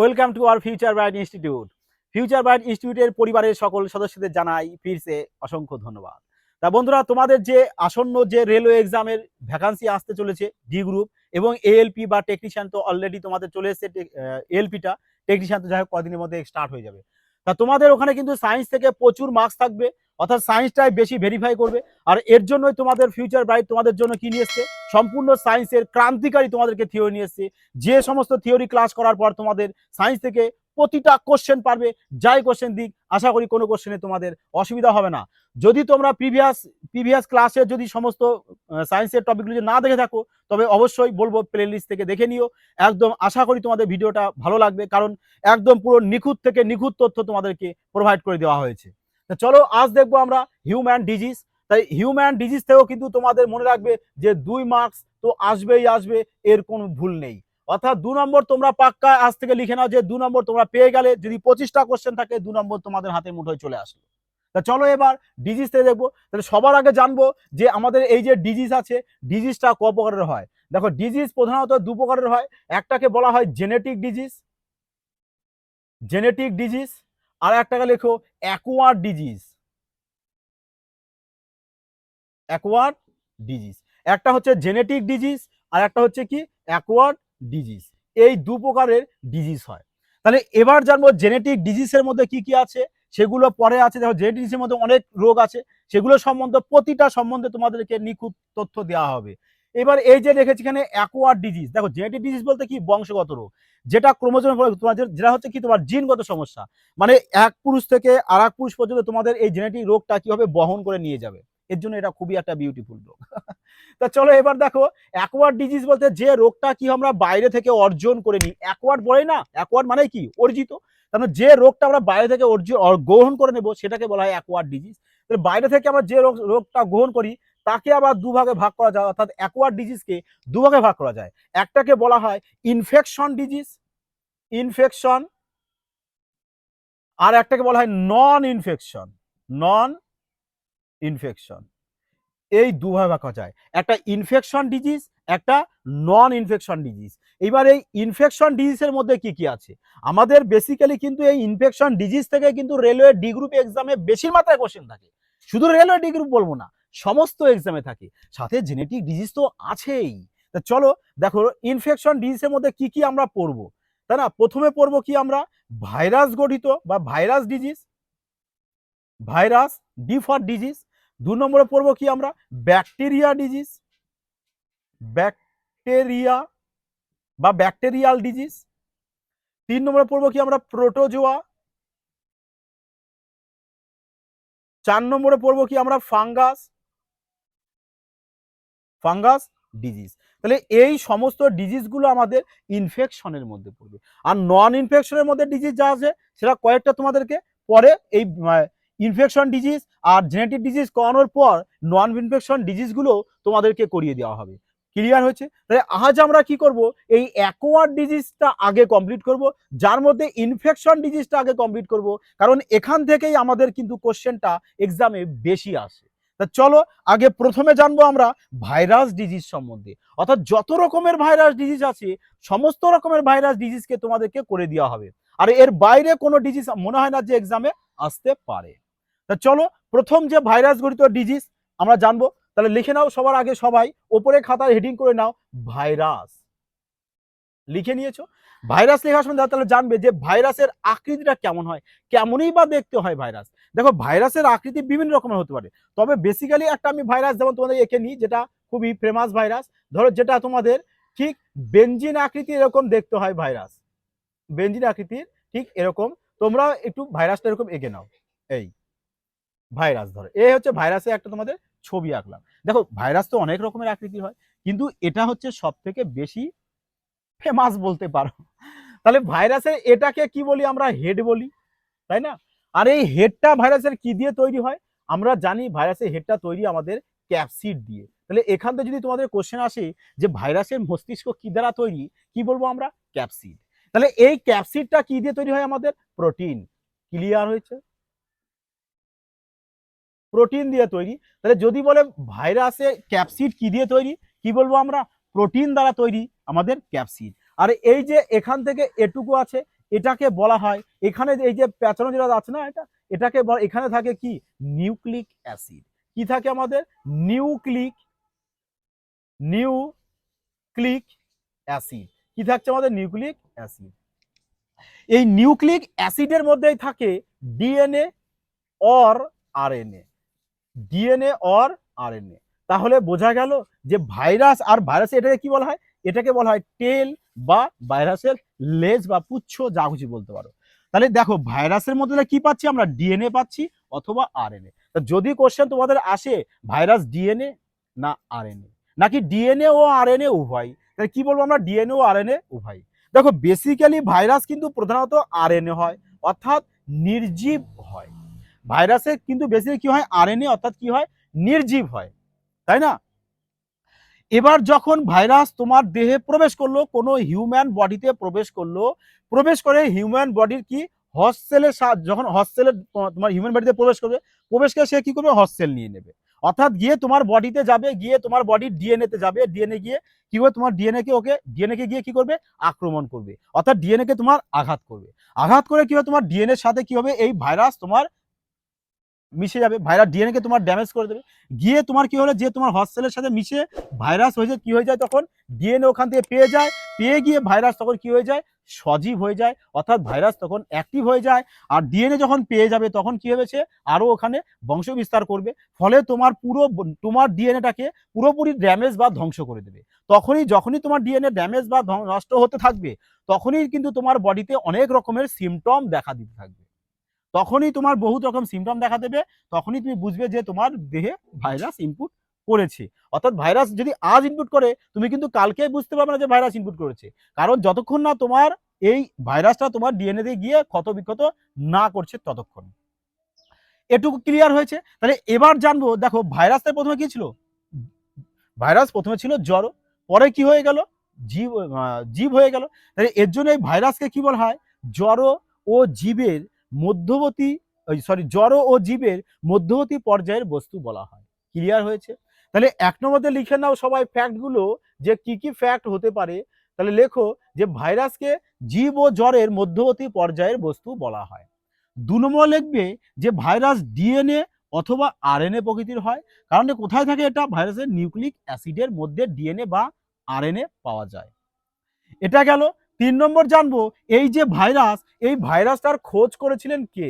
Welcome to our future bright institute future bright ইনস্টিটিউটের পরিবারের সকল সদস্যদের জানাই ফিরসে অসংখ্য ধন্যবাদ। তা বন্ধুরা, তোমাদের যে আসন্ন যে রেলওয়ে এক্সামের ভ্যাকান্সি আসতে চলেছে ডি গ্রুপ এবং এএলপি বা টেকনিশিয়ান তো অলরেডি তোমাদের চলে এসেছে এএলপিটা টেকনিশিয়ান তো যাই হোক কদিনের মধ্যে স্টার্ট হয়ে যাবে। তা তোমাদের ওখানে কিন্তু সায়েন্স থেকে প্রচুর মার্কস থাকবে। অর্থাৎ সায়েন্সটাই বেশি ভেরিফাই করবে। আর এর জন্যই তোমাদের ফিউচার ব্রাইট তোমাদের জন্য কি নিয়ে এসছে? সম্পূর্ণ সায়েন্সের ক্রান্তিকারী তোমাদেরকে থিওরি নিয়ে এসছে। যে সমস্ত থিওরি ক্লাস করার পর তোমাদের সায়েন্স থেকে প্রতিটা কোশ্চেন পারবে। যাই কোশ্চেন দিক, আশা করি কোনো কোশ্চেনে তোমাদের অসুবিধা হবে না। যদি তোমরা প্রিভিয়াস প্রিভিয়াস ক্লাসের যদি সমস্ত সায়েন্সের টপিকগুলো যদি না দেখে থাকো, তবে অবশ্যই বলব প্লে লিস্ট থেকে দেখে নিও। একদম আশা করি তোমাদের ভিডিওটা ভালো লাগবে। কারণ একদম পুরো নিখুঁত থেকে নিখুঁত তথ্য তোমাদেরকে প্রোভাইড করে দেওয়া হয়েছে। তা চলো, আজ দেখব আমরা হিউম্যান ডিজিজ তাই হিউম্যান ডিজিজ থেকেও কিন্তু তোমাদের মনে রাখবে যে দুই মার্কস তো আসবেই আসবে, এর কোনো ভুল নেই। অর্থাৎ দু নম্বর তোমরা পাক্কা আজ থেকে লিখে নাও যে দু নম্বর তোমরা পেয়ে গেলে, যদি পঁচিশটা কোশ্চেন থাকে, দু নম্বর তোমাদের হাতে মুঠোয় চলে আসলো। তা চলো এবার ডিজিজ থেকে দেখব। তাহলে সবার আগে জানব যে আমাদের এই যে ডিজিজ আছে ডিজিজটা ক প্রকারের হয়? দেখো ডিজিজ প্রধানত দু প্রকারের হয়। একটাকে বলা হয় জেনেটিক ডিজিজ জেনেটিক ডিজিজ আর একটাকে লেখো অ্যাকোয়ার ডিজিজ অ্যাকোয়ার ডিজিজ একটা হচ্ছে জেনেটিক ডিজিজ আর একটা হচ্ছে কি? অ্যাকোয়ার ডিজিজ এই দু প্রকারের ডিজিজ হয়। তাহলে এবার জানব জেনেটিক ডিজিজের মধ্যে কি কি আছে? সেগুলো পরে আছে। দেখো জেনেটিক ডিজিজের মধ্যে অনেক রোগ আছে। সেগুলো সম্বন্ধে, প্রতিটা সম্বন্ধে তোমাদেরকে নিখুঁত তথ্য দেওয়া হবে। এবার এই যে রেখেছি এখানে অ্যাকোয়ার ডিজিজ দেখো জেনেটিক ডিজিজ বলতে কি? বংশগত রোগ। যেটা ক্রোমোজোমের ফলে তোমার যেটা হচ্ছে কি? তোমার জিনগত সমস্যা। মানে এক পুরুষ থেকে আর এক পুরুষ পর্যন্ত তোমাদের এই জেনেটিক রোগটা কীভাবে বহন করে নিয়ে যাবে? এর জন্য এটা খুবই একটা বিউটিফুল রোগ। তা চলো এবার দেখো অ্যাকোয়ার্ড ডিজিজ বলতে যে রোগটা কি আমরা বাইরে থেকে অর্জন করে নিই? অ্যাকোয়ার্ড বলে না অ্যাকোয়ার্ড মানে কি? অর্জিত। তাহলে যে রোগটা আমরা বাইরে থেকে অর্জন গ্রহণ করে নেব, সেটাকে বলা হয় অ্যাকোয়ার্ড ডিজিজ বাইরে থেকে আমরা যে রোগ, রোগটা গ্রহণ করি তাকে আবার দুভাগে ভাগ করা যায়, অর্থাৎ অ্যাকোয়ার ডিজিজকে দুভাগে ভাগ করা যায়। একটাকে বলা হয় ইনফেকশন ডিজিজ ইনফেকশন আর একটাকে বলা হয় নন ইনফেকশন নন ইনফেকশন এই দুভাবে ভাগ করা যায়। একটা ইনফেকশন ডিজিজ একটা নন ইনফেকশন ডিজিজ এবার এই ইনফেকশন ডিজিজের মধ্যে কি কি আছে? আমাদের বেসিক্যালি কিন্তু এই ইনফেকশন ডিজিজ থেকে কিন্তু রেলওয়ে ডি গ্রুপ এক্সামে বেশি মাত্রায় কোশ্চেন থাকে। শুধু রেলওয়ে ডি গ্রুপ বলব না। সমস্ত এক্সামে থাকে। সাথে জেনেটিক ডিজিজ তো আছেই। তা চলো দেখো ইনফেকশন ডিজিজের মধ্যে কি কি আমরা পড়ব? তাই না, প্রথমে পড়ব কি আমরা? ভাইরাস গঠিত বা virus disease virus D for disease দু নম্বরে পড়ব কি আমরা? ব্যাকটেরিয়া ডিজিজ ব্যাকটেরিয়া বা ব্যাকটেরিয়াল ডিজিজ তিন নম্বরে পড়ব কি আমরা? প্রোটোজোয়া চার নম্বরে পড়ব কি আমরা? Fungus fungus disease. তাহলে এই সমস্ত ডিজিজগুলো আমাদের ইনফেকশনের মধ্যে পড়বে। আর নন ইনফেকশনের মধ্যে ডিজিজ যা আছে, সেটা কয়েকটা তোমাদেরকে পরে এই ইনফেকশন ডিজিজ আর জেনেটিক ডিজিজ করানোর পর নন ইনফেকশন ডিজিজগুলো তোমাদেরকে করিয়ে দেওয়া হবে। ক্লিয়ার হয়েছে? তাহলে আজ আমরা কি করব? এই অ্যাকোয়ার ডিজিজটা আগে কমপ্লিট করব, যার মধ্যে ইনফেকশন ডিজিজটা আগে কমপ্লিট করব, কারণ এখান থেকেই আমাদের কিন্তু কোশ্চেনটা এক্সামে বেশি আসে। তা চলো আগে প্রথমে জানব আমরা ভাইরাস ডিজিজ সম্বন্ধে। অর্থাৎ যত রকমের ভাইরাস ডিজিজ আছে, সমস্ত রকমের ভাইরাস ডিজিজকে তোমাদেরকে করে দেওয়া হবে। আর এর বাইরে কোনো ডিজিজ মনে হয় না যে এক্সামে আসতে পারে। তা চলো প্রথম যে ভাইরাস গঠিত ডিজিজ আমরা জানব। তাহলে লিখে নাও সবার আগে সবাই, ওপরে খাতায় হেডিং করে নাও, ভাইরাস। লিখে নিয়েছো? ভাইরাস লেখার সময় তাহলে জানবে যে ভাইরাসের আকৃতিটা কেমন হয়, কেমনই বা দেখতে হয় ভাইরাস। দেখো ভাইরাসের আকৃতি বিভিন্ন রকমের হতে পারে। তবে বেসিক্যালি একটা আমি ভাইরাস যেমন তোমাদের এঁকে নিই, যেটা খুবই ফেমাস ভাইরাস, ধরো যেটা তোমাদের ঠিক বেঞ্জিন আকৃতি এরকম দেখতে হয় ভাইরাস। বেঞ্জিন আকৃতির ঠিক এরকম। তোমরা একটু ভাইরাসটা এরকম এঁকে নাও। এই ভাইরাস ধরো। এই হচ্ছে ভাইরাসে একটা তোমাদের ছবি আঁকলাম। দেখো ভাইরাস তো অনেক রকমের আকৃতির হয়, কিন্তু এটা হচ্ছে সব থেকে বেশি ফেমাস বলতে পারো। তাহলে ভাইরাসের এটাকে কি বলি আমরা? হেড বলি, তাই না? আর এই হেডটা ভাইরাসের কি দিয়ে তৈরি হয়? আমরা জানি ভাইরাসের হেডটা তৈরি আমাদের ক্যাপসিড দিয়ে। তাহলে এখান থেকে যদি তোমাদের কোশ্চেন আসে যে ভাইরাসের মস্তিষ্ক কি দ্বারা তৈরি, কি বলব আমরা? ক্যাপসিড তাহলে এই ক্যাপসিডটা কি দিয়ে তৈরি হয় আমাদের? প্রোটিন ক্লিয়ার হয়েছে? প্রোটিন দিয়ে তৈরি। তাহলে যদি বলে ভাইরাসে ক্যাপসিড কি দিয়ে তৈরি, কি বলব আমরা? প্রোটিন দ্বারা তৈরি আমাদের ক্যাপসিড আর এই যে এখান থেকে এটুকু আছে এটাকে বলা হয়, এখানে এই যে প্যাচানো যেটা আছে না, এটা, এটাকে এখানে থাকে কি? Nucleic acid. কি থাকে আমাদের? Nucleic nucleic acid. কি থাকছে আমাদের? Nucleic acid. এই নিউক্লিক অ্যাসিডের মধ্যেই থাকে DNA or RNA. DNA or RNA. তাহলে বোঝা গেল যে ভাইরাস আর ভাইরাস এটাকে কি বলা হয়? এটাকে বলা হয় টেল বা ভাইরাসের লেজ বা পুচ্ছ যা খুশি বলতে পারো। তাহলে দেখো, ভাইরাসের মধ্যে কি পাচ্ছি আমরা? ডিএনএ পাচ্ছি অথবা আরএনএ। যদি কোশ্চেন তোমাদের আসে, ভাইরাস ডিএনএ না আরএনএ? নাকি ডিএনএ ও আর আরএনএ উভয়? তাহলে কি বলব আমরা? ডিএনএ ও আর আরএনএ উভয়। দেখো বেসিক্যালি ভাইরাস কিন্তু প্রধানত আরএনএ হয়, অর্থাৎ নির্জীব হয়। ভাইরাসে কিন্তু বেসিক্যালি কি হয়? আরএনএ অর্থাৎ কি হয়? নির্জীব হয়। তাই না? এবার যখন ভাইরাস তোমার দেহে প্রবেশ করল, কোনো হিউম্যান বডিতে প্রবেশ করল, প্রবেশ করে হিউম্যান বডির কি? হস্টেলের যখন হস্টেলের তোমার হিউম্যান বডিতে প্রবেশ করবে, প্রবেশ করে সে কি করবে? হস্টেল নিয়ে নেবে। অর্থাৎ গিয়ে তোমার বডিতে যাবে, গিয়ে তোমার বডির ডিএনএ তে যাবে ডিএনএ গিয়ে কি করবে তোমার ডিএনএ কে ওকে ডিএনএ কে গিয়ে কি করবে? আক্রমণ করবে। অর্থাৎ ডিএনএ কে তোমার আঘাত করবে। আঘাত করে কি হবে? তোমার ডিএনএ সাথে কি হবে? এই ভাইরাস তোমার মিশে যাবে ভাইরাস ডিএনএ কে তোমার ড্যামেজ করে দেবে। গিয়ে তোমার কি হলো? যে তোমার হস্টেলের সাথে মিশে ভাইরাস হয়ে যায় কি হয়ে যায় তখন? ডিএনএ ওখান থেকে পেয়ে যায়, পেয়ে গিয়ে ভাইরাস তখন কি হয়ে যায়? সজীব হয়ে যায়, অর্থাৎ ভাইরাস তখন অ্যাক্টিভ হয়ে যায়। আর ডিএনএ যখন পেয়ে যাবে, তখন কি হবে সে? আরও ওখানে বংশ বিস্তার করবে। ফলে তোমার পুরো তোমার ডিএনএটাকে পুরোপুরি ড্যামেজ বা ধ্বংস করে দেবে। তখনই যখনই তোমার ডিএনএ ড্যামেজ বা নষ্ট হতে থাকবে, তখনই কিন্তু তোমার বডিতে অনেক রকমের সিমটম দেখা দিতে থাকবে। তখনই তোমার বহুত রকম সিমটম দেখা দেবে, তখনই তুমি বুঝবে যে তোমার দেহে ভাইরাস ইনপুট করেছে। অর্থাৎ ভাইরাস যদি আজ ইনপুট করে, তুমি কিন্তু কালকেই বুঝতে পারবে না যে ভাইরাস ইনপুট করেছে। কারণ যতক্ষণ না তোমার এই ভাইরাসটা তোমার ডিএনএ তে গিয়ে ক্ষত বিক্ষত না করছে, ততক্ষণ। এটুকু ক্লিয়ার হয়েছে? তাহলে এবার জানব, দেখো ভাইরাসের প্রথমে কি ছিল? ভাইরাস প্রথমে ছিল জ্বর, পরে কি হয়ে গেল? জীব জীব হয়ে গেল। তাহলে এর জন্য এই ভাইরাসকে কি বলা হয়? জ্বর ও জীবের মধ্যবর্তী সরি জড় ও জীবের মধ্যবর্তী পর্যায়ের বস্তু বলা হয়। ক্লিয়ার হয়েছে? তাহলে এক নম্বরতে লিখে নাও সবাই ফ্যাক্টগুলো যে কি কি ফ্যাক্ট হতে পারে। তাহলে লেখো যে ভাইরাসকে জীব ও জ্বরের মধ্যবর্তী পর্যায়ের বস্তু বলা হয়। দু নম্বর লিখবে যে ভাইরাস ডিএনএ অথবা আরএনএ প্রকৃতির হয়। কারণ কোথায় থাকে এটা? ভাইরাসের নিউক্লিক অ্যাসিডের মধ্যে ডিএনএ বা আরএনএ পাওয়া যায়। এটা গেল তিন নম্বর জানব, এই যে ভাইরাস, এই ভাইরাসটার খোঁজ করেছিলেন কে?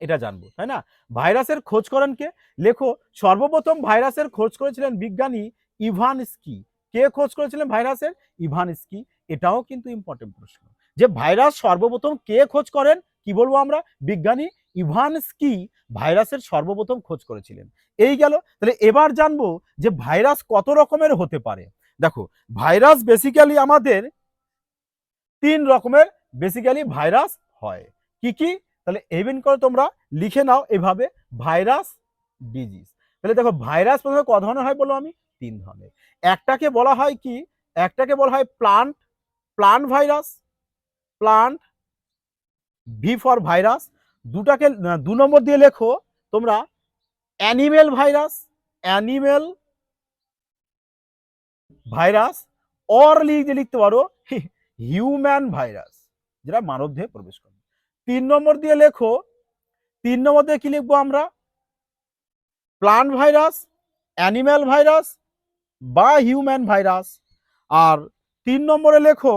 এটা জানব, তাই না? ভাইরাসের খোঁজ করেন কে? লেখো, সর্বপ্রথম ভাইরাসের খোঁজ করেছিলেন বিজ্ঞানী ইভান স্কি কে খোঁজ করেছিলেন ভাইরাসের? ইভান স্কি এটাও কিন্তু ইম্পর্টেন্ট প্রশ্ন। যে ভাইরাস সর্বপ্রথম কে খোঁজ করেন? কি বলব আমরা? বিজ্ঞানী ইভান স্কি ভাইরাসের সর্বপ্রথম খোঁজ করেছিলেন। এই গেল, তাহলে এবার জানব যে ভাইরাস কত রকমের হতে পারে? দেখো, ভাইরাস বেসিক্যালি আমাদের তিন রকমের বেসিক্যালি ভাইরাস হয়। কি কি? তাহলে এভেন করে তোমরা লিখে নাও এভাবে ভাইরাস ডিজিজ তাহলে দেখো ভাইরাস প্রথমে ক ধরনের হয় বলো আমি? তিন ধরনের। একটাকে বলা হয় কি? একটাকে বলা হয় plant plant virus plant V for virus দুটাকে দু নম্বর দিয়ে লেখো, তোমরা animal virus animal virus or লিখতে লিখতে পারো হিউম্যান ভাইরাস, যেটা মানব দেহে প্রবেশ করে। তিন নম্বর দিয়ে লেখো, তিন নম্বর দিয়ে কি লিখব আমরা? প্লান্ট ভাইরাস, অ্যানিম্যাল ভাইরাস বা হিউম্যান ভাইরাস। আর তিন নম্বরে লেখো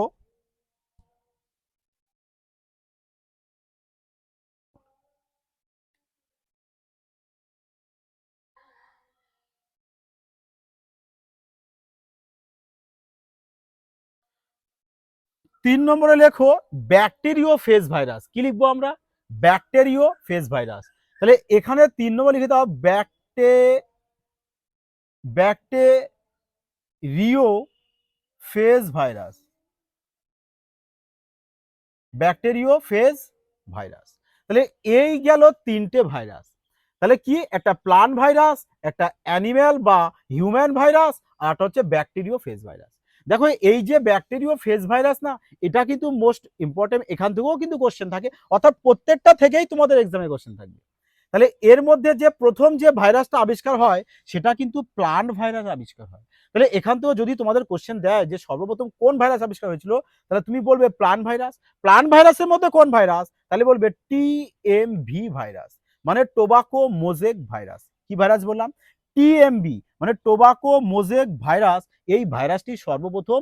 তিন নম্বরে লেখো ব্যাকটেরিও ফেজ ভাইরাস কি লিখব আমরা? ব্যাকটেরিও ফেজ ভাইরাস তাহলে এখানে তিন নম্বর লিখে দাও ব্যাকটে bacteriophage virus bacteriophage virus তাহলে এই গেল তিনটে ভাইরাস তাহলে কি? একটা প্লান্ট ভাইরাস একটা অ্যানিম্যাল বা হিউম্যান ভাইরাস আর একটা হচ্ছে ব্যাকটেরিও ফেজ ভাইরাস দেখো, এই যে ব্যাকটেরিও ফেস ভাইরাস না, এটা কিন্তু মোস্ট ইম্পর্টেন্ট এখান থেকেও কিন্তু কোশ্চেন থাকে। অর্থাৎ প্রত্যেকটা থেকেই তোমাদের এক্সামে কোশ্চেন থাকবে। তাহলে এর মধ্যে যে প্রথম যে ভাইরাসটা আবিষ্কার হয়, সেটা কিন্তু প্লান্ট ভাইরাস আবিষ্কার হয়। তাহলে এখান থেকেও যদি তোমাদের কোশ্চেন দেয় যে সর্বপ্রথম কোন ভাইরাস আবিষ্কার হয়েছিল, তাহলে তুমি বলবে প্লান ভাইরাস প্লান ভাইরাসের মধ্যে কোন ভাইরাস তাহলে বলবে টি এম ভি ভাইরাস মানে টোবাকো মোজেক ভাইরাস কি ভাইরাস বললাম? টিএমবি মানে টোবাকো মোজেক ভাইরাস এই ভাইরাসটি সর্বপ্রথম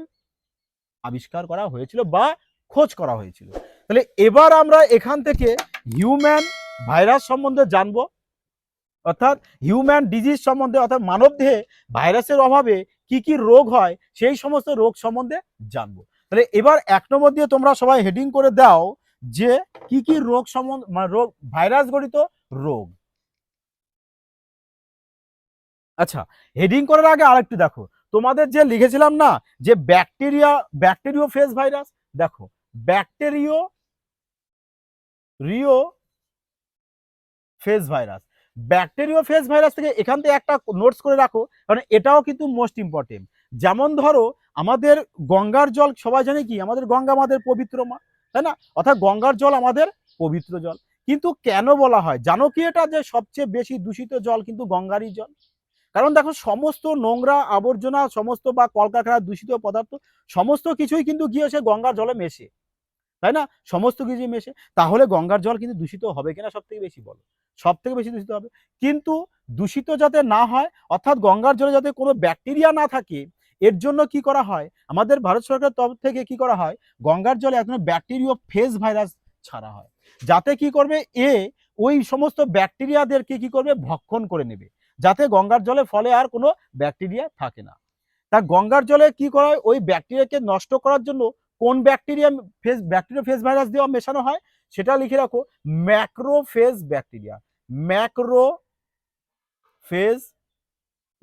আবিষ্কার করা হয়েছিল বা খোঁজ করা হয়েছিল। তাহলে এবার আমরা এখান থেকে হিউম্যান ভাইরাস সম্বন্ধে জানব। অর্থাৎ হিউম্যান ডিজিজ সম্বন্ধে, অর্থাৎ মানব দেহে ভাইরাসের অভাবে কি কি রোগ হয়, সেই সমস্ত রোগ সম্বন্ধে জানব। তাহলে এবার এক নম্বর দিয়ে তোমরা সবাই হেডিং করে দাও যে কি কি রোগ সম্বন্ধে মানে রোগ ভাইরাস গঠিত রোগ। আচ্ছা হেডিং করার আগে আরেকটু দেখো। তোমাদের যে লিখেছিলাম না, যে ব্যাকটেরিয়া ব্যাকটেরিও ফেস ভাইরাস দেখো bacteriophage virus bacteriophage virus থেকে এখান থেকে একটা নোটস করে রাখো, কারণ এটাও কিন্তু মোস্ট ইম্পর্টেন্ট যেমন ধরো, আমাদের গঙ্গার জল, সবাই জানে কি? আমাদের গঙ্গা আমাদের পবিত্র মা, তাই না? অর্থাৎ গঙ্গার জল আমাদের পবিত্র জল। কিন্তু কেন বলা হয়? জানো কি এটা যে সবচেয়ে বেশি দূষিত জল কিন্তু গঙ্গারই জল? কারণ দেখো সমস্ত নোংরা আবর্জনা, সমস্ত বা কলকারখানা দূষিত পদার্থ, সমস্ত কিছুই কিন্তু গিয়ে সে গঙ্গার জলে মেশে। তাই না? সমস্ত কিছু মেশে। তাহলে গঙ্গার জল কিন্তু দূষিত হবে কিনা সব থেকে বেশি বলো? সব থেকে বেশি দূষিত হবে। কিন্তু দূষিত যাতে না হয়, অর্থাৎ গঙ্গার জলে যাতে কোনো ব্যাকটেরিয়া না থাকে, এর জন্য কি করা হয়? আমাদের ভারত সরকারের তরফ থেকে কি করা হয়? গঙ্গার জলে এখন ব্যাকটেরিয়া ফেজ ভাইরাস ছাড়া হয়। যাতে কি করবে? এ ওই সমস্ত ব্যাকটেরিয়াদেরকে কি করবে? ভক্ষণ করে নেবে। যাতে গঙ্গার জলে ফলে আর কোনো ব্যাকটেরিয়া থাকে না। তা গঙ্গার জলে কি করা হয়? ওই ব্যাকটেরিয়াকে নষ্ট করার জন্য কোন bacteriophage bacteriophage virus দেওয়া মেশানো হয়? সেটা লিখে রাখো macro macrophage bacteria. Macrophage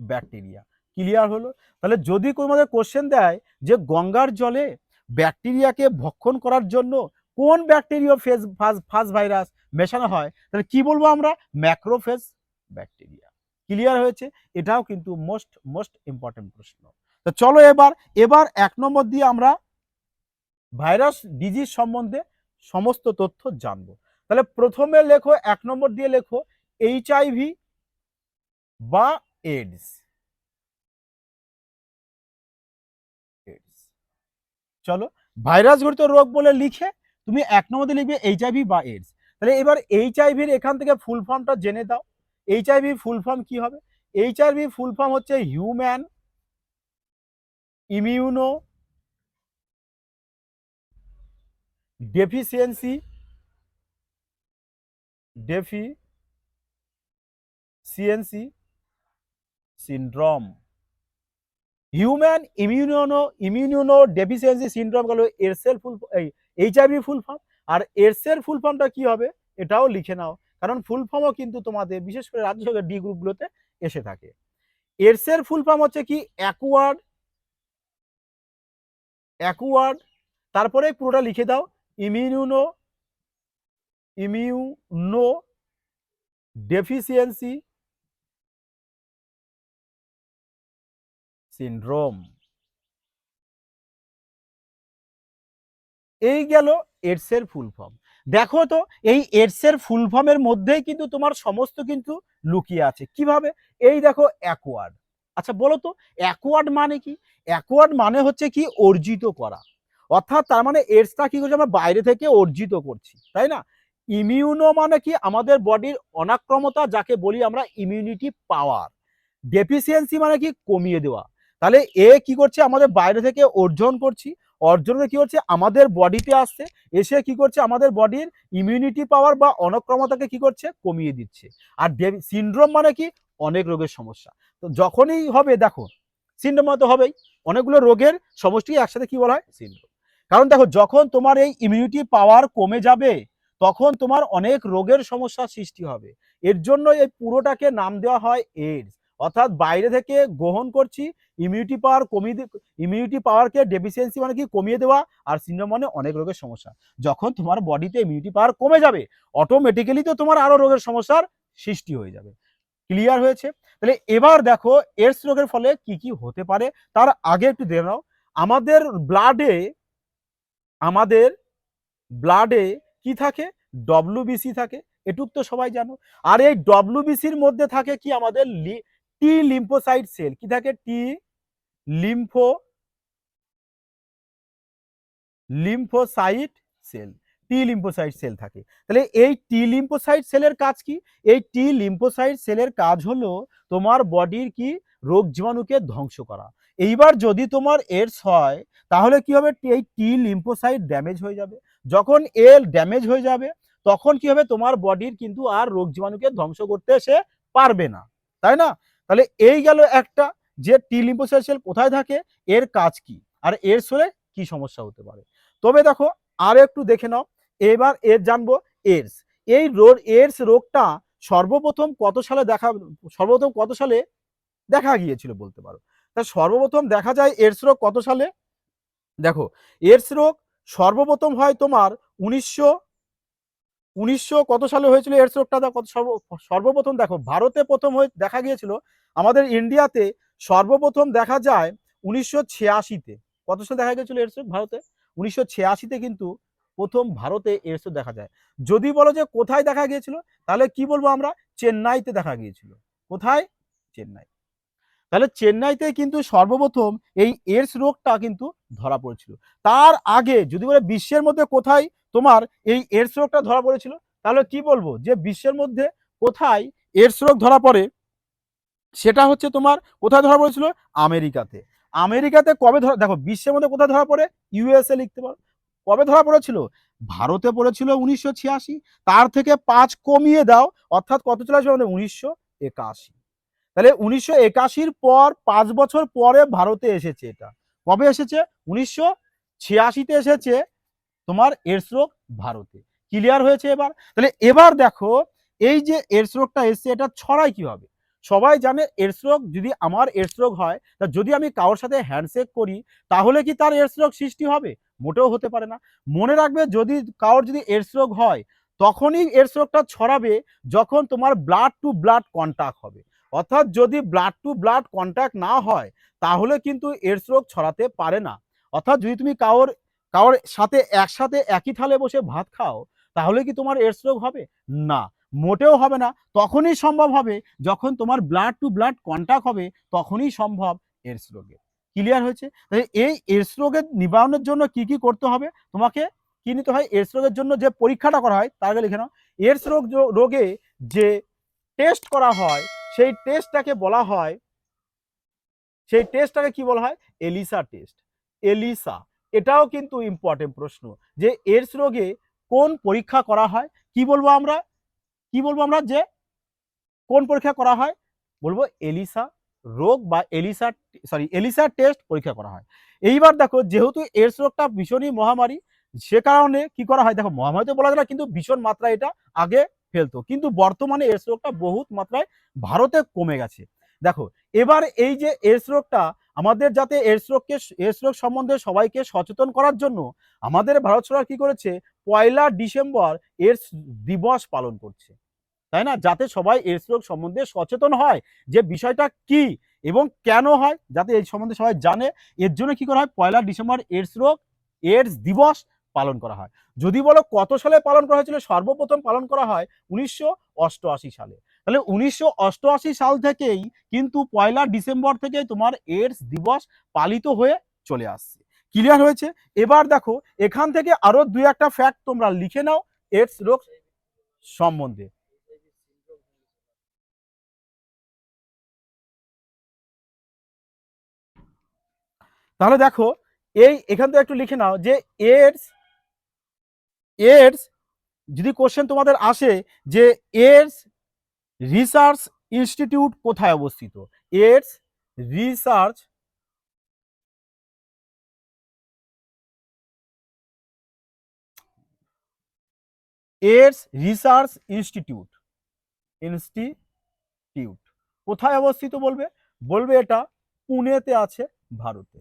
bacteria. Clear হলো? তাহলে যদি তোমাদের কোশ্চেন দেয় যে গঙ্গার জলে ব্যাকটেরিয়াকে ভক্ষণ করার জন্য কোন ব্যাকটেরিয়া ফেজ, ফাজ ভাইরাস মেশানো হয়? তাহলে কি বলব আমরা? Macrophage bacteria. ক্লিয়ার হয়েছে? এটাও কিন্তু মোস্ট মোস্ট ইম্পর্টেন্ট প্রশ্ন। তো চলো এবার এবার এক নম্বর দিয়ে আমরা ভাইরাস ডিজিজ সম্বন্ধে সমস্ত তথ্য জানব। তাহলে প্রথমে লেখো, এক নম্বর দিয়ে লেখো এইচআইভি বা এডস চলো ভাইরাস ঘটিত রোগ বলে লিখে তুমি এক নম্বরে লিখবে এইচআইভি বা এডস তাহলে এবার এইচআইভির এখান থেকে ফুল ফর্মটা জেনে দাও। এইচআইভি ফুল ফর্ম কি হবে? এইচআইভি ফুল ফর্ম হচ্ছে human immuno deficiency deficiency syndrome human immuno immuno deficiency syndrome গেল এরসেল ফুল এই এইচআইভি ফুল ফর্ম আর এরসের ফুল ফর্মটা কি হবে? এটাও লিখে নাও। কারণ ফুল ফর্মও কিন্তু তোমাদের, বিশেষ করে রাজ্য সরকার ডি গ্রুপগুলোতে এসে থাকে। এরসের ফুল ফর্ম হচ্ছে কি অ্যাকুয়ার্ড অ্যাকুয়ার্ড তারপরে পুরোটা লিখে দাও ইমিউনো ইমিউনো ডেফিসিয়েন্সি সিন্ড্রোম এই গেল এডসের ফুল ফর্ম দেখো তো, এই এডসের ফুল ফর্মের মধ্যেই কিন্তু তোমার সমস্ত কিন্তু লুকিয়ে আছে। কীভাবে? এই দেখো অ্যাকোয়ার্ড আচ্ছা বলো তো অ্যাকোয়ার্ড মানে কি? অ্যাকোয়ার্ড মানে হচ্ছে কি? অর্জিত করা। অর্থাৎ তার মানে এডসটা কি করছে? আমরা বাইরে থেকে অর্জিত করছি, তাই না? ইমিউনো মানে কি? আমাদের বডির অনাক্রমতা, যাকে বলি আমরা ইমিউনিটি পাওয়ার ডেফিসিয়েন্সি মানে কি? কমিয়ে দেওয়া। তাহলে এ কি করছে? আমাদের বাইরে থেকে অর্জন করছি। অর্জনে কি হচ্ছে? আমাদের বডিতে আসছে, এসে কি করছে? আমাদের বডির ইমিউনিটি পাওয়ার বা অনক্রমতাকে কি করছে? কমিয়ে দিচ্ছে। আর সিন্ড্রোম মানে কি? অনেক রোগের সমস্যা। তো যখনই হবে, দেখো সিন্ড্রোম তো হবেই। অনেকগুলো রোগের সমষ্টি একসাথে কি বলা হয়? সিন্ড্রোম কারণ দেখো, যখন তোমার এই ইমিউনিটি পাওয়ার কমে যাবে, তখন তোমার অনেক রোগের সমস্যা সৃষ্টি হবে। এর জন্য এই পুরোটাকে নাম দেওয়া হয় এইডস অর্থাৎ বাইরে থেকে গ্রহণ করছি ইমিউনিটি পাওয়ার কমিয়ে ইমিউনিটি পাওয়ারকে ডেফিসিয়েন্সি মানে কি কমিয়ে দেওয়া আর সিন্ড্রোম মানে অনেক রোগের সমস্যা। যখন তোমার বডিতে ইমিউনিটি পাওয়ার কমে যাবে অটোমেটিক্যালি তো তোমার আরও রোগের সমস্যার সৃষ্টি হয়ে যাবে। ক্লিয়ার হয়েছে? তাহলে এবার দেখো এডস রোগের ফলে কি কি হতে পারে? তার আগে একটু দেখে নাও। আমাদের ব্লাডে আমাদের ব্লাডে কি থাকে? ডব্লিউবিসি থাকে। এটুক তো সবাই জানো। আর এই ডব্লিউবিসির মধ্যে থাকে কি আমাদের টি লিম্ফোসাইট সেল কি থাকে? T lympho lymphocyte cell T lymphocyte cell থাকে। তাহলে এই টি লিম্ফোসাইট সেলের কাজ কি? এই টি লিম্ফোসাইট সেলের কাজ হলো তোমার বডির কি? রোগ জীবাণুকে ধ্বংস করা। এইবার যদি তোমার এডস হয়, তাহলে কি হবে? এই টি লিম্ফোসাইট ড্যামেজ হয়ে যাবে। যখন এর ড্যামেজ হয়ে যাবে, তখন কি হবে? তোমার বডির কিন্তু আর রোগ জীবাণুকে ধ্বংস করতে সে পারবে না। তাই না? তাহলে এই গেল একটা যে টি লিম্ফোসাইট সেল কোথায় থাকে, এর কাজ কি? আর এর হলে কি সমস্যা হতে পারে? তবে দেখো, আর একটু দেখে নাও। এবার এর জানব এডস এই রোগ এডস রোগটা সর্বপ্রথম কত সালে দেখা, সর্বপ্রথম কত সালে দেখা গিয়েছিল বলতে পারো? তা সর্বপ্রথম দেখা যায় এডস রোগ কত সালে? দেখো এডস রোগ সর্বপ্রথম হয় তোমার উনিশশো উনিশশো কত সালে হয়েছিল এডস রোগটা? কত সর্ব, সর্বপ্রথম দেখো, ভারতে প্রথম হয়ে দেখা গিয়েছিল আমাদের ইন্ডিয়াতে সর্বপ্রথম দেখা যায় উনিশশো ছিয়াশিতে। কত সালে দেখা এডস রোগ ভারতে? উনিশশো ছিয়াশিতে কিন্তু প্রথম ভারতে রোগ দেখা যায়। যদি বলো যে কোথায় দেখা গিয়েছিল, তাহলে কি বলব আমরা? চেন্নাইতে দেখা গিয়েছিল। কোথায়? চেন্নাই। তাহলে চেন্নাইতে কিন্তু সর্বপ্রথম এই এডস রোগটা কিন্তু ধরা পড়েছিল। তার আগে যদি বলে বিশ্বের মধ্যে কোথায় তোমার এই এডস রোগটা ধরা পড়েছিল, তাহলে কি বলব? যে বিশ্বের মধ্যে কোথায় এডস রোগ ধরা পড়ে সেটা হচ্ছে তোমার কোথায় ধরা পড়েছিল? আমেরিকাতে। আমেরিকাতে কবে ধরা, দেখো, বিশ্বের মধ্যে কোথায় ধরা পড়ে? ইউএসএ লিখতে পারো। কবে ধরা পড়েছিল? ভারতে পড়েছিল উনিশশো ছিয়াশি। তার থেকে পাঁচ কমিয়ে দাও, অর্থাৎ কত চলে আসবে উনিশশো একাশি। তাহলে উনিশশো একাশির পর, পাঁচ বছর পরে ভারতে এসেছে এটা। কবে এসেছে? উনিশশো ছিয়াশিতে এসেছে তোমার এডস রোগ ভারতে। ক্লিয়ার হয়েছে এবার? তাহলে এবার দেখো, এই যে এডস রোগটা এসছে, এটা ছড়ায় কীভাবে? সবাই জানে এডস রোগ যদি আমার এডস রোগ হয়, তা যদি আমি কারোর সাথে হ্যান্ডশেক করি, তাহলে কি তার এডস রোগ সৃষ্টি হবে? মোটেও হতে পারে না। মনে রাখবে যদি কারোর যদি এডস রোগ হয়, তখনই এডস রোগটা ছড়াবে যখন তোমার ব্লাড টু ব্লাড কন্ট্যাক্ট হবে। অর্থাৎ যদি ব্লাড টু ব্লাড কন্ট্যাক্ট না হয়, তাহলে কিন্তু এডস রোগ ছড়াতে পারে না। অর্থাৎ যদি তুমি কারোর কারোর সাথে একসাথে একই থালে বসে ভাত খাও, তাহলে কি তোমার এডস রোগ হবে? না। মোটেও হবে না, তখনই সম্ভব হবে যখন তোমার ব্লাড টু ব্লাড কন্ট্যাক্ট হবে, তখনই সম্ভব এডস রোগে ক্লিয়ার হয়েছে? তাই এই এডস রোগের নিবারণের জন্য কি কি করতে হবে? তোমাকে কি নিতে হয়? এডস রোগের জন্য যে পরীক্ষাটা করা হয়, তার আগে লিখে নাও। এডস রোগ রোগে যে টেস্ট করা হয়, সেই টেস্টটাকে বলা হয়, সেই টেস্টটাকে কি বলা হয়? এলিসা টেস্ট এলিসা এটাও কিন্তু ইম্পর্টেন্ট প্রশ্ন যে এডস রোগে কোন পরীক্ষা করা হয়? কি বলব আমরা? কি বলব আমরা যে কোন পরীক্ষা করা হয়? বলব এলিসা রোগ বা এলিসা সরি এলিসা টেস্ট পরীক্ষা করা হয়। এইবার দেখো যেহেতু এডস রোগটা ভীষণই মহামারী, সে কারণে কি করা হয়? দেখো মহামারী তো বলা যায় কিন্তু ভীষণ মাত্রায় এটা আগে ফেলতো। কিন্তু বর্তমানে এডস রোগটা বহুত মাত্রায় ভারতে কমে গেছে। দেখো, এবার এই যে এডস রোগটা, আমাদের যাতে এডস রোগকে এডস রোগ সম্বন্ধে সবাইকে সচেতন করার জন্য আমাদের ভারত সরকার কি করেছে? পয়লা ডিসেম্বর এডস দিবস পালন করছে। তাই না? যাতে সবাই এডস রোগ সম্বন্ধে সচেতন হয় যে বিষয়টা কি এবং কেন হয়, যাতে এই সম্বন্ধে সবাই জানে। এর জন্য কি করা হয়? পয়লা ডিসেম্বর এডস রোগ এডস দিবস পালন করা হয়। যদি বলো কত সালে পালন করা হয়েছিল? সর্বপ্রথম পালন করা হয় উনিশশো অষ্টআশি সালে। তাহলে উনিশশো অষ্টআশি সাল থেকেই কিন্তু পয়লা ডিসেম্বর থেকে তোমার এডস দিবস পালিত হয়ে চলে আসছে। ক্লিয়ার হয়েছে। এবার দেখো, এখান থেকে আরও দুই একটা ফ্যাক্ট তোমরা লিখে নাও এডস রোগ সম্বন্ধে। তাহলে দেখো, এই এখান থেকে একটু লিখে নাও যে এডস এডস যদি কোশ্চেন তোমাদের আসে যে এডস রিসার্চ ইনস্টিটিউট কোথায় অবস্থিত? AIDS research AIDS research institute. Institute. কোথায় অবস্থিত বলবে? বলবে এটা পুনেতে আছে ভারতে।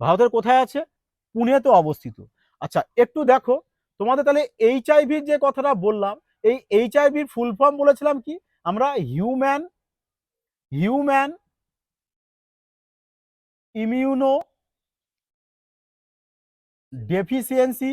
ভারতের কোথায় আছে? পুনেতে অবস্থিত। আচ্ছা একটু দেখো। তোমাদের তাহলে এইচআইভির যে কথাটা বললাম, এই এইচআইভির ফুল ফর্ম বলেছিলাম কি? আমরা হিউম্যান হিউম্যান ইমিউনো ডেফিসিয়েন্সি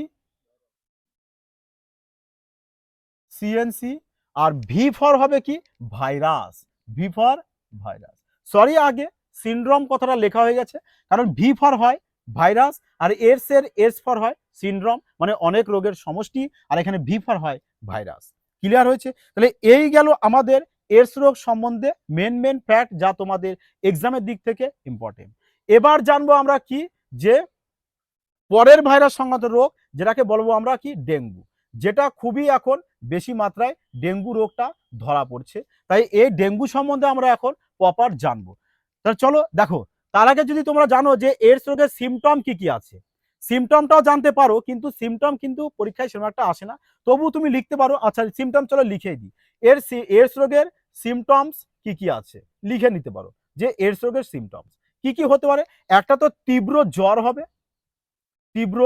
সিএনসি আর ভি ফর হবে কি? Virus V for virus sorry আগে সিনড্রোম কথাটা লেখা হয়ে গেছে। কারণ ভি ফর হয় ভাইরাস আর এরস এর এস ফর হয় সিনড্রোম মানে অনেক রোগের সমষ্টি। আর এখানে ভি ফর হয় ভাইরাস ক্লিয়ার হয়েছে? তাহলে এই গেল আমাদের এডস রোগ সম্বন্ধে মেন মেন ফ্যাক্ট যা তোমাদের এক্সামের দিক থেকে ইম্পর্টেন্ট এবার জানব আমরা কি? যে পরের ভাইরাস সংক্রান্ত রোগ, যেটাকে বলব আমরা কি? ডেঙ্গু। যেটা খুবই এখন বেশি মাত্রায় ডেঙ্গু রোগটা ধরা পড়ছে। তাই এই ডেঙ্গু সম্বন্ধে আমরা এখন প্রপার জানব। তাহলে চলো দেখো, তার আগে যদি তোমরা জানো যে এডস রোগের সিমটম কি কি আছে? সিমটমটাও জানতে পারো, কিন্তু সিমটম কিন্তু পরীক্ষায় সেরকম একটা আসে না। তবু তুমি লিখতে পারো আচ্ছা সিমটম চলো লিখে দিই। এর এডস রোগের সিমটমস কি কি আছে? লিখে নিতে পারো যে এডস রোগের সিমটমস কি কি হতে পারে? একটা তো তীব্র জ্বর হবে। তীব্র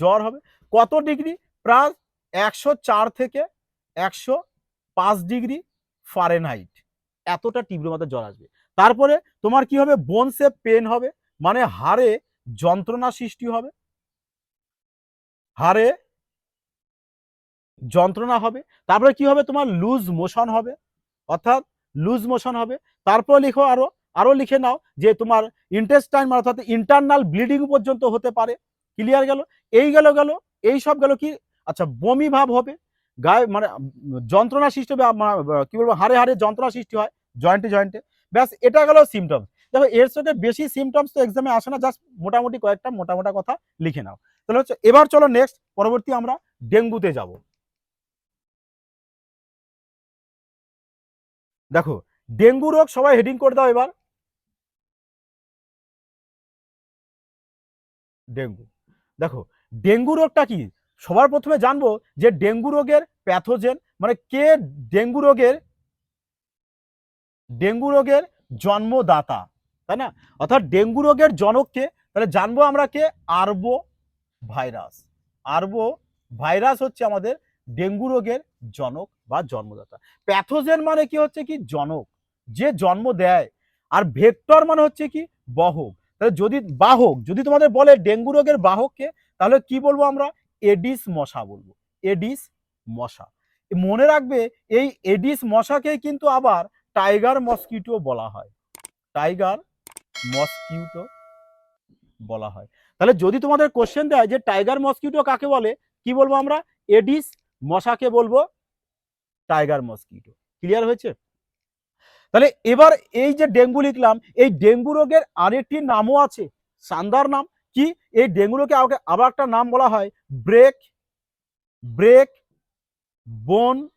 জ্বর হবে। কত ডিগ্রি? প্রায় একশো চার থেকে একশো পাঁচ ডিগ্রি ফারেনহাইট এতটা তীব্র মাত্রায় জ্বর আসবে। তারপরে তোমার কি হবে? বোনসে পেন হবে। মানে হাড়ে যন্ত্রণা সৃষ্টি হবে। হাড়ে যন্ত্রণা হবে। তারপরে কি হবে? তোমার লুজ মোশন হবে। অর্থাৎ লুজ মোশন হবে। তারপর লিখো আরও আরও লিখে নাও যে তোমার ইন্টেস্টাইন মানে অর্থাৎ ইন্টারনাল ব্লিডিং পর্যন্ত হতে পারে। ক্লিয়ার গেল? এই গেল গেল, এই সব গেল কি? আচ্ছা বমি ভাব হবে, গায়ে মানে যন্ত্রণা সৃষ্টি হবে আমা- কি বলব, হাড়ে হাড়ে যন্ত্রণা সৃষ্টি হয় জয়েন্টে জয়েন্টে ব্যাস, এটা গেল সিমটমস দেখো, এর সাথে বেশি সিমটমস তো এক্সামে আসে না জাস্ট মোটামুটি কয়েকটা মোটা মোটা কথা লিখে নাও। তাহলে হচ্ছে, এবার চলো নেক্সট পরবর্তী আমরা ডেঙ্গুতে যাব। দেখো, ডেঙ্গু রোগ সবাই হেডিং করে দাও এবার। ডেঙ্গু। দেখো, ডেঙ্গু রোগটা কি? সবার প্রথমে জানব যে ডেঙ্গু রোগের প্যাথোজেন মানে কে ডেঙ্গু রোগের ডেঙ্গু রোগের জন্মদাতা, তাই না? অর্থাৎ ডেঙ্গু রোগের জনককে তাহলে জানব আমরা কে? আরবো ভাইরাস আরবো ভাইরাস হচ্ছে আমাদের ডেঙ্গু রোগের জনক বা জন্মদাতা। প্যাথোজেন মানে কি হচ্ছে কি? জনক। যে জন্ম দেয়। আর ভেক্টর মানে হচ্ছে কি? বহক। তাহলে যদি বাহক, যদি তোমাদের বলে ডেঙ্গু রোগের বাহককে, তাহলে কি বলব আমরা? এডিস মশা বলব, এডিস মশা। মনে রাখবে, এই এডিস মশাকে কিন্তু আবার টাইগার মসকিটো বলা হয়। টাইগার মসকিউটো বলা হয়। তাহলে যদি তোমাদের কোশ্চেন দেয় যে টাইগার মসকিউটো কাকে বলে, কি বলব আমরা? এডিস মশাকে বলব, টাইগার মসকিটো ক্লিয়ার হয়েছে? তাহলে এবার এই যে ডেঙ্গু লিখলাম, এই ডেঙ্গু রোগের আরেকটি নামও আছে শানদার নাম। কি? এই ডেঙ্গু রোগে আবার- আবার একটা নাম বলা হয় break break bone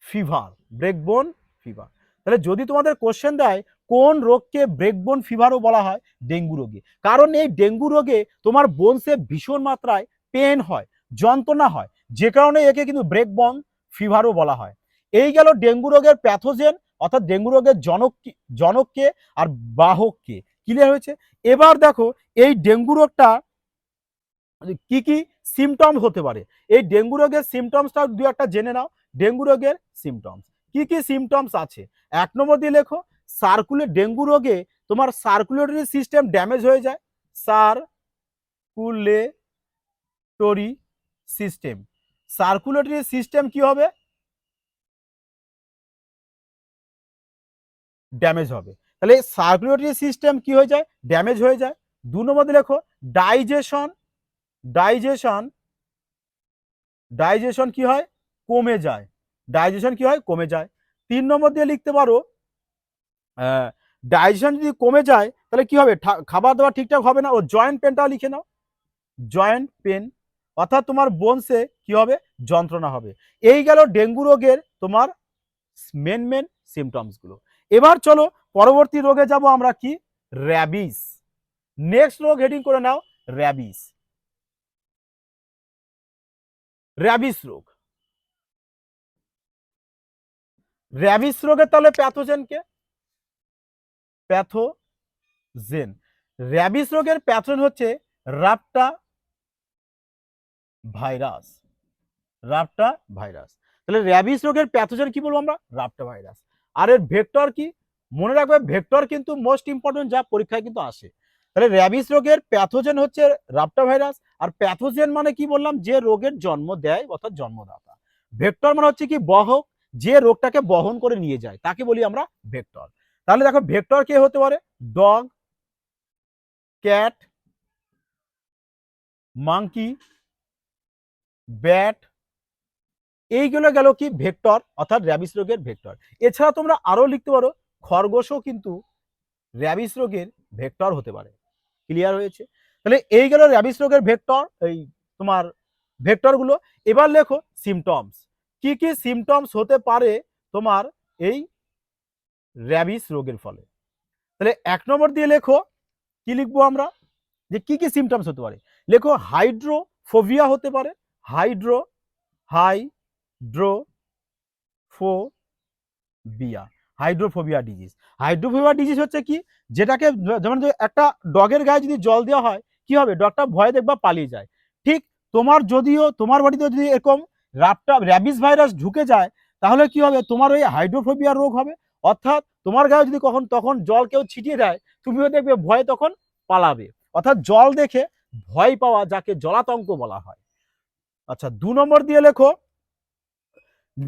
fever, break bone fever. তাহলে যদি তোমাদের কোশ্চেন দেয়, কোন রোগকে ব্রেকবোন ফিভারও বলা হয়? ডেঙ্গু রোগে। কারণ এই ডেঙ্গু রোগে তোমার বোনসে ভীষণ মাত্রায় পেন হয়, যন্ত্রণা হয়। যে কারণে একে কিন্তু ব্রেকবন ফিভারও বলা হয়। এই গেল ডেঙ্গু রোগের প্যাথোজেন অর্থাৎ ডেঙ্গু রোগের জনক জনককে আর বাহককে। ক্লিয়ার হয়েছে? এবার দেখো, এই ডেঙ্গু রোগটা কি কি সিমটম হতে পারে? এই ডেঙ্গু রোগের সিমটমসটা দু একটা জেনে নাও। ডেঙ্গু রোগের সিমটমস কি কি সিমটমস আছে? এক নম্বর দিয়ে লেখো সার্কুলেট ডেঙ্গু রোগে তোমার সার্কুলেটরি সিস্টেম ড্যামেজ হয়ে যায়। সার সার্কুলেটরি সিস্টেম সার্কুলেটরি সিস্টেম কি হবে? ড্যামেজ হবে। তাহলে সার্কুলেটরি সিস্টেম কি হয়ে যায়? ড্যামেজ হয়ে যায়। দু নম্বর লেখো ডাইজেশন ডাইজেশন ডাইজেশন কি হয়? কমে যায়। ডাইজেশন কি হয়? কমে যায়। তিন নম্বর দিয়ে লিখতে পারো ডাইজেশন যদি কমে যায়, তাহলে কি হবে? খাবার দাবার ঠিকঠাক হবে না। ও জয়েন্ট পেনটাও লিখে নাও। জয়েন্ট পেন অর্থাৎ তোমার বোনসে কি হবে? যন্ত্রণা হবে। এই গেল ডেঙ্গু রোগের তোমার মেন মেন সিমটমসগুলো এবার চলো পরবর্তী রোগে যাব আমরা কি? র্যাবিস। নেক্সট রোগ হেডিং করে নাও, র্যাবিস। র্যাবিস রোগ। র্যাবিস রোগের তাহলে প্যাথোজেনকে প্যাথোজেন। র্যাবিস রোগের প্যাথোজেন হচ্ছে রাপটা ভাইরাস। রাপটা ভাইরাস। তাহলে র্যাবিস রোগের প্যাথোজেন কি বলব আমরা? রাপটা ভাইরাস। আর এর ভেক্টর কি? মনে রাখবে ভেক্টর কিন্তু মোস্ট ইম্পর্টেন্ট যা পরীক্ষায় কিন্তু আসে। তাহলে র্যাবিস রোগের প্যাথোজেন হচ্ছে রাপটা ভাইরাস আর প্যাথোজেন মানে কি বললাম? যে রোগের জন্ম দেয় অর্থাৎ জন্মদাতা। ভেক্টর মানে হচ্ছে কি? বহক, যে রোগটাকে বহন করে নিয়ে যায়, তাকে বলি আমরা ভেক্টর তাহলে দেখো ভেক্টর কে হতে পারে? ডগ ক্যাট মাংকি ব্যাট এইগুলো গেল কি? ভেক্টর, অর্থাৎ র্যাবিস রোগের ভেক্টর। এছাড়া তোমরা আরও লিখতে পারো, খরগোশও কিন্তু র্যাবিস রোগের ভেক্টর হতে পারে। ক্লিয়ার হয়েছে? তাহলে এই গেল র্যাবিস রোগের ভেক্টর, এই তোমার ভেক্টরগুলো। এবার লেখো সিমটমস কি কি সিমটমস হতে পারে তোমার এই র্যাবিস রোগের ফলে? তাহলে এক নম্বর দিয়ে লেখো, কি লিখব আমরা? যে কি কি সিমটমস হতে পারে? লেখো হাইড্রোফোবিয়া হতে পারে হাইড্রো হাই ড্রো ফো বিয়া হাইড্রোফোবিয়া ডিজিজ হাইড্রোফোবিয়া ডিজিজ হচ্ছে কি? যেটাকে যেমন একটা ডগের গায়ে যদি জল দেওয়া হয়, কি হবে? ডগটা ভয়ে দেখবা পালিয়ে যায়। ঠিক তোমার যদিও, তোমার বাড়িতে যদি এরকম রাপটা র্যাবিস ভাইরাস ঢুকে যায়, তাহলে কি হবে? তোমার ওই হাইড্রোফোবিয়া রোগ হবে। অর্থাৎ তোমার গায়ে যদি কখন, তখন জল কেউ ছিটিয়ে দেয়, তুমিও দেখবে ভয়ে তখন পালাবে। অর্থাৎ জল দেখে ভয় পাওয়া, যাকে জলাতঙ্ক বলা হয়। আচ্ছা দু নম্বর দিয়ে লেখো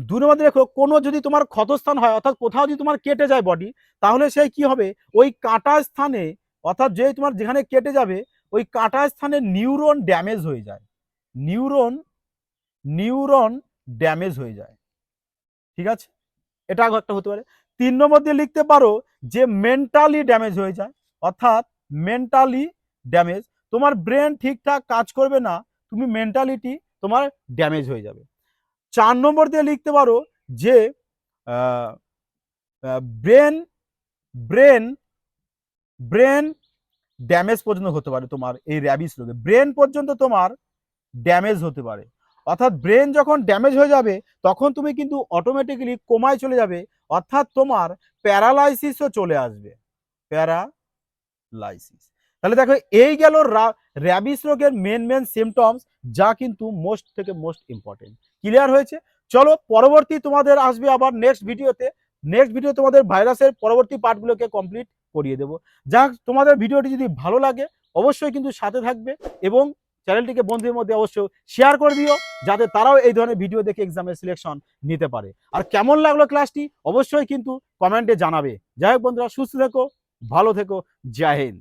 দু নম্বর দেখো কোনো যদি তোমার ক্ষতস্থান হয়, অর্থাৎ কোথাও যদি তোমার কেটে যায় বডি তাহলে সেই কি হবে? ওই কাটা স্থানে, অর্থাৎ যে তোমার যেখানে কেটে যাবে, ওই কাটা স্থানে নিউরন ড্যামেজ হয়ে যায়। নিউরন নিউরন ড্যামেজ হয়ে যায়। ঠিক আছে? এটা একটা হতে পারে। তিন নম্বর দিয়ে লিখতে পারো যে মেন্টালি ড্যামেজ হয়ে যায়, অর্থাৎ মেন্টালি ড্যামেজ তোমার ব্রেন ঠিকঠাক কাজ করবে না, তুমি মেন্টালিটি তোমার ড্যামেজ হয়ে যাবে। চার নম্বর দিয়ে লিখতে পারো যে ব্রেন ব্রেন ব্রেন ড্যামেজ পর্যন্ত হতে পারে তোমার এই র্যাবিস রোগে। ব্রেন পর্যন্ত তোমার ড্যামেজ হতে পারে। অর্থাৎ ব্রেন যখন ড্যামেজ হয়ে যাবে, তখন তুমি কিন্তু অটোমেটিক্যালি কোমায় চলে যাবে। অর্থাৎ তোমার প্যারালাইসিসও চলে আসবে। প্যারালাইসিস তাহলে দেখো, এই গেল র্যাবিস রোগের মেন মেন সিমটমস যা কিন্তু মোস্ট থেকে মোস্ট ইম্পর্টেন্ট ক্লিয়ার হয়েছে। চলো, পরবর্তী তোমাদের আসবে আবার নেক্সট ভিডিওতে নেক্সট ভিডিও তোমাদের ভাইরাসের পরবর্তী পার্টগুলোকে কমপ্লিট করিয়ে দেবো। যা তোমাদের ভিডিওটি যদি ভালো লাগে, অবশ্যই কিন্তু সাথে থাকবে এবং চ্যানেলটিকে বন্ধুদের মধ্যে অবশ্যই শেয়ার করে দিও, যাতে তারাও এই ধরনের ভিডিও দেখে এক্সামের সিলেকশন নিতে পারে। আর কেমন লাগল ক্লাসটি অবশ্যই কিন্তু কমেন্টে জানাবে। যাই হোক বন্ধুরা, সুস্থ থেকো, ভালো থেকো, জয় হিন্দ।